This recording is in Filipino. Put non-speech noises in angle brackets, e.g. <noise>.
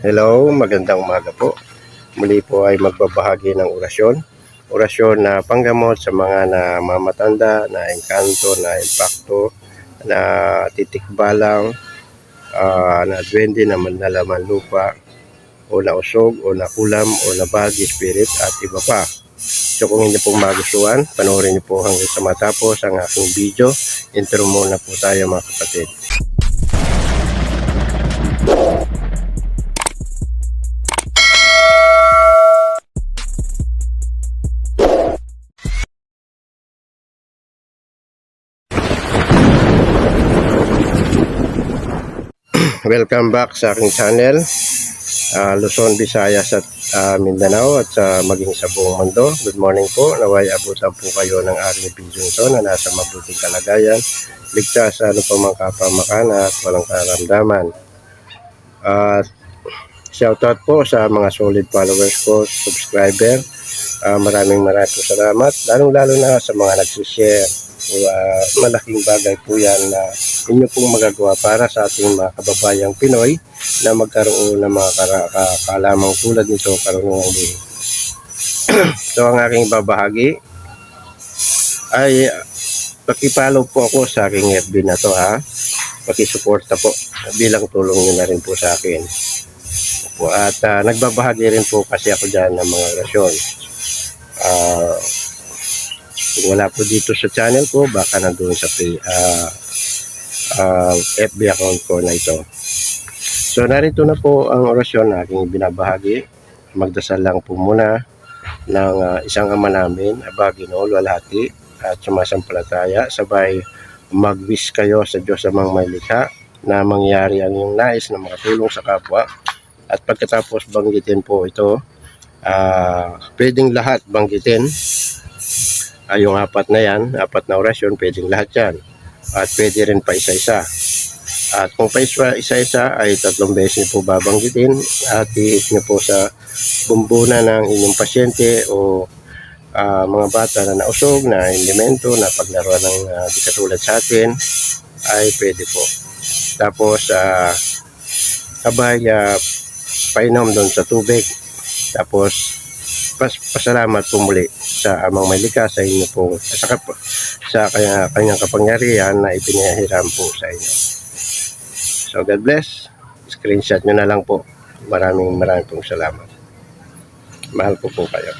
Hello, magandang umaga po. Muli po ay magbabahagi ng orasyon. Orasyon na panggamot sa mga namamatanda, na engkanto, na impacto, na titikbalang, ah, na duwende na manlalaman lupa, o nausog, o nakulam, o nabagi spirit, at iba pa. So kung hindi pong magustuhan, panoorin niyo po hanggang sa matapos ang aking video. Intro muna po tayo mga kapatid. Welcome back sa aking channel. ah, Luzon, Visayas at ah, Mindanao at sa maging sa buong mundo. Good morning po. Naway abutan po kayo ng Army P. Johnson na nasa mabuting kalagayan. Ligtas sa ano pa mang kapamakan at walang karamdaman. At shoutout po sa mga solid followers ko, subscriber. Ah, maraming maraming salamat. Lalong-lalo na sa mga nagsishare. Uh, malaking bagay po yan na inyo pong magagawa para sa ating mga kababayang Pinoy na magkaroon ng mga kalamang tulad nito karunungang buhay. <clears throat> so ang aking babahagi ay uh, pakipollow po ako sa aking FB na to ha. Pakisuporta po bilang tulong nyo na rin po sa akin. Po, at ah, nagbabahagi rin po kasi ako dyan ng mga orasyon. Ah, kung wala po dito sa channel ko, baka nandun sa pay, ah, ah, FB account ko na ito. So narito na po ang orasyon na aking binabahagi. Magdasal lang po muna ng ah, isang ama namin, Abagino, Walhati, at sumasampalataya. Sabay mag-wish kayo sa Diyos amang may likha na mangyari ang iyong nais na makatulong sa kapwa. At pagkatapos banggitin po ito, ah, pwedeng lahat banggitin ay yung apat na yan, apat na orasyon, pwedeng lahat yan. At pwede rin pa isa-isa. At kung pa isa- isa-isa ay tatlong beses niyo po babanggitin at iit niyo po sa bumbuna ng inyong pasyente o ah, mga bata na nausog, na elemento, na paglaro ng uh, di katulad sa atin, ay pwede po. Tapos, ah, abay, ah, painom doon sa tubig. Tapos, pas pasalamat po muli sa amang may likha sa inyo po sa, kap- sa kanya, kanyang kapangyarihan na ipinahiram po sa inyo. So God bless. Screenshot nyo na lang po. Maraming maraming pong salamat. Mahal ko po kayo.